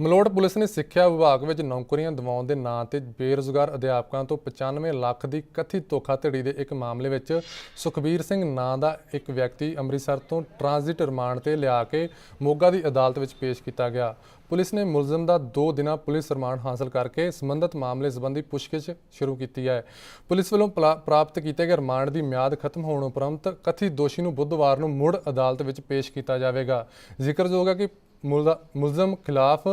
Malout police ਨੇ ਸਿੱਖਿਆ ਵਿਭਾਗ ਵਿੱਚ ਨੌਕਰੀਆਂ ਦਿਵਾਉਣ ਦੇ ਨਾਂ ਤੇ ਬੇਰੁਜ਼ਗਾਰ ਅਧਿਆਪਕਾਂ ਤੋਂ 95 ਲੱਖ ਦੀ ਕਥਿਤ ਧੋਖਾਧੜੀ ਦੇ ਇੱਕ ਮਾਮਲੇ ਵਿੱਚ ਸੁਖਬੀਰ ਸਿੰਘ ਨਾਂ ਦਾ ਇੱਕ ਵਿਅਕਤੀ ਅੰਮ੍ਰਿਤਸਰ ਤੋਂ ਟ੍ਰਾਂਜ਼ਿਟ ਰਿਮਾਂਡ ਤੇ ਲਿਆ ਕੇ ਮੋਗਾ ਦੀ ਅਦਾਲਤ ਵਿੱਚ ਪੇਸ਼ ਕੀਤਾ ਗਿਆ। ਪੁਲਿਸ ਨੇ ਮੁਲਜ਼ਮ ਦਾ 2 ਦਿਨਾਂ ਪੁਲਿਸ ਰਿਮਾਂਡ ਹਾਸਲ ਕਰਕੇ ਸੰਬੰਧਿਤ ਮਾਮਲੇ ਸੰਬੰਧੀ ਪੁੱਛਗਿੱਛ ਸ਼ੁਰੂ ਕੀਤੀ ਹੈ। ਪੁਲਿਸ ਵੱਲੋਂ ਪਲਾ- ਪ੍ਰਾਪਤ ਕੀਤੇ ਗਏ ਰਿਮਾਂਡ ਦੀ ਮਿਆਦ ਖਤਮ ਹੋਣ ਉਪਰੰਤ ਕਥਿਤ ਦੋਸ਼ੀ ਨੂੰ ਬੁੱਧਵਾਰ ਨੂੰ ਮੁੜ ਅਦਾਲਤ ਵਿੱਚ ਪੇਸ਼ ਕੀਤਾ ਜਾਵੇਗਾ। ਜ਼ਿਕਰਯੋਗ ਹੈ ਕਿ ਮੁਲਜ਼ਮ ਖਿਲਾਫ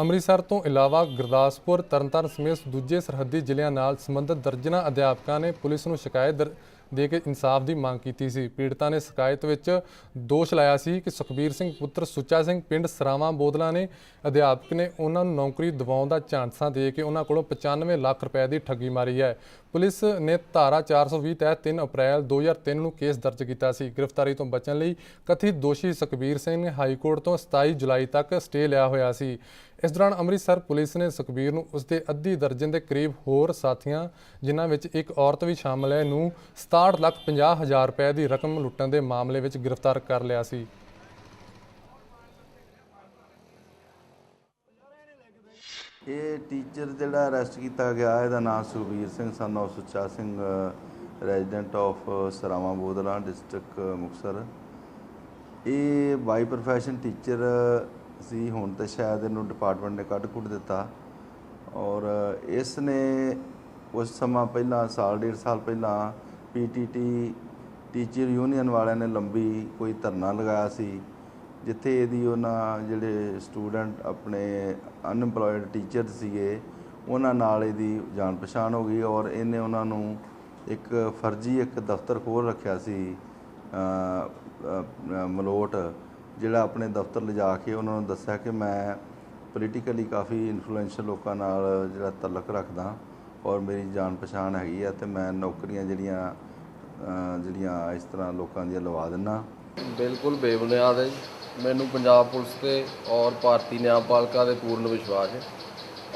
ਅੰਮ੍ਰਿਤਸਰ ਤੋਂ ਇਲਾਵਾ ਗੁਰਦਾਸਪੁਰ, ਤਰਨਤਾਰਨ ਸਮੇਤ ਦੂਜੇ ਸਰਹੱਦੀ ਜ਼ਿਲ੍ਹਿਆਂ ਨਾਲ ਸੰਬੰਧਿਤ ਦਰਜਨਾਂ ਅਧਿਆਪਕਾਂ ਨੇ ਪੁਲਿਸ ਨੂੰ ਸ਼ਿਕਾਇਤ ਦਰ- ਦੇ ਕੇ ਇਨਸਾਫ ਦੀ ਮੰਗ ਕੀਤੀ ਸੀ। ਪੀੜਤਾਂ ਨੇ ਸ਼ਿਕਾਇਤ ਵਿੱਚ ਦੋਸ਼ ਲਾਇਆ ਸੀ ਕਿ ਸੁਖਬੀਰ ਸਿੰਘ, ਪੁੱਤਰ ਸੁੱਚਾ ਸਿੰਘ, ਪਿੰਡ ਸਰਾਵਾਂ ਬੋਦਲਾ ਨੇ ਅਧਿਆਪਕ ਨੇ ਉਹਨਾਂ ਨੂੰ ਨੌਕਰੀ ਦਿਵਾਉਣ ਦਾ ਝਾਂਸਾ ਦੇ ਕੇ ਉਹਨਾਂ ਕੋਲੋਂ 95 ਲੱਖ ਰੁਪਏ ਦੀ ਠੱਗੀ ਮਾਰੀ ਹੈ। ਪੁਲਿਸ ਨੇ ਧਾਰਾ 420 ਤਹਿਤ 3 ਅਪ੍ਰੈਲ 2003 ਨੂੰ ਕੇਸ ਦਰਜ ਕੀਤਾ ਸੀ। ਗ੍ਰਿਫਤਾਰੀ ਤੋਂ ਬਚਣ ਲਈ ਕਥਿਤ ਦੋਸ਼ੀ ਸੁਖਬੀਰ ਸਿੰਘ ਨੇ ਹਾਈ ਕੋਰਟ ਤੋਂ 27 ਜੁਲਾਈ ਤੱਕ ਸਟੇ ਲਿਆ ਹੋਇਆ ਸੀ। ਇਸ ਦੌਰਾਨ ਅੰਮ੍ਰਿਤਸਰ ਪੁਲਿਸ ਨੇ ਸੁਖਬੀਰ ਨੂੰ ਉਸਦੇ ਅੱਧੀ ਦਰਜਨ ਦੇ ਕਰੀਬ ਹੋਰ ਸਾਥੀਆਂ, ਜਿਨ੍ਹਾਂ ਵਿੱਚ ਇੱਕ ਔਰਤ ਵੀ ਸ਼ਾਮਲ ਹੈ, ਨੂੰ 67 ਲੱਖ 50 ਹਜ਼ਾਰ ਰੁਪਏ ਦੀ ਰਕਮ ਲੁੱਟਣ ਦੇ ਮਾਮਲੇ ਵਿੱਚ ਗ੍ਰਿਫਤਾਰ ਕਰ ਲਿਆ ਸੀ। ਇਹ ਟੀਚਰ ਜਿਹੜਾ ਅਰੈਸਟ ਕੀਤਾ ਗਿਆ, ਇਹਦਾ ਨਾਮ Sukhbir Singh son of Sucha Singh resident of Sarawan Bodla, district Muktsar. ਇਹ ਬਾਈ ਪ੍ਰੋਫੈਸ਼ਨ ਟੀਚਰ ਸੀ ਹੁਣ ਤੇ ਸ਼ਾਇਦ ਇਹਨੂੰ ਡਿਪਾਰਟਮੈਂਟ ਨੇ ਕੱਢ ਕੁੱਟ ਦਿੱਤਾ। ਔਰ ਇਸ ਨੇ ਉਸ ਸਮਾਂ ਪਹਿਲਾਂ, ਸਾਲ, ਡੇਢ ਸਾਲ ਪਹਿਲਾਂ ਪੀਟੀਟੀ ਟੀਚਰ ਯੂਨੀਅਨ ਵਾਲਿਆਂ ਨੇ ਲੰਬੀ ਕੋਈ ਧਰਨਾ ਲਗਾਇਆ ਸੀ, ਜਿੱਥੇ ਇਹਦੀ ਉਹਨਾਂ ਜਿਹੜੇ ਸਟੂਡੈਂਟ ਆਪਣੇ ਅਨਪਲੋਇਡ ਟੀਚਰ ਸੀਗੇ, ਉਹਨਾਂ ਨਾਲ ਇਹਦੀ ਜਾਣ ਪਛਾਣ ਹੋ ਗਈ ਔਰ ਇਹਨੇ ਉਹਨਾਂ ਨੂੰ ਇੱਕ ਫਰਜ਼ੀ ਇੱਕ ਦਫ਼ਤਰ ਖੋਲ ਰੱਖਿਆ ਸੀ ਮਲੋਟ। ਜਿਹੜਾ ਆਪਣੇ ਦਫ਼ਤਰ ਲਿਜਾ ਕੇ ਉਹਨਾਂ ਨੂੰ ਦੱਸਿਆ ਕਿ ਮੈਂ ਪੋਲੀਟੀਕਲੀ ਕਾਫੀ ਇਨਫਲੂਐਂਸ਼ੀਅਲ ਲੋਕਾਂ ਨਾਲ ਜਿਹੜਾ ਤਲਕ ਰੱਖਦਾ ਔਰ ਮੇਰੀ ਜਾਣ ਪਛਾਣ ਹੈਗੀ ਆ ਤੇ ਮੈਂ ਨੌਕਰੀਆਂ ਜਿਹੜੀਆਂ ਜਿਹੜੀਆਂ ਇਸ ਤਰ੍ਹਾਂ ਲੋਕਾਂ ਦੀਆਂ ਲਵਾ ਦਿੰਨਾ ਬਿਲਕੁਲ ਬੇਬੁਨਿਆਦ ਹੈ ਜੀ। ਮੈਨੂੰ ਪੰਜਾਬ ਪੁਲਿਸ ਤੇ ਔਰ ਭਾਰਤੀ ਨਿਆਂ ਪਾਲਿਕਾ ਦੇ ਪੂਰਨ ਵਿਸ਼ਵਾਸ ਹੈ।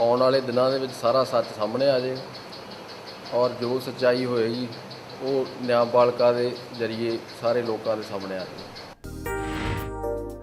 ਆਉਣ ਵਾਲੇ ਦਿਨਾਂ ਦੇ ਵਿੱਚ ਸਾਰਾ ਸੱਚ ਸਾਹਮਣੇ ਆ ਜਾਏਗਾ ਔਰ ਜੋ ਸੱਚਾਈ ਹੋਏਗੀ, ਉਹ ਨਿਆਂ ਪਾਲਿਕਾ ਦੇ ਜ਼ਰੀਏ ਸਾਰੇ ਲੋਕਾਂ ਦੇ ਸਾਹਮਣੇ ਆ ਜਾਏਗੀ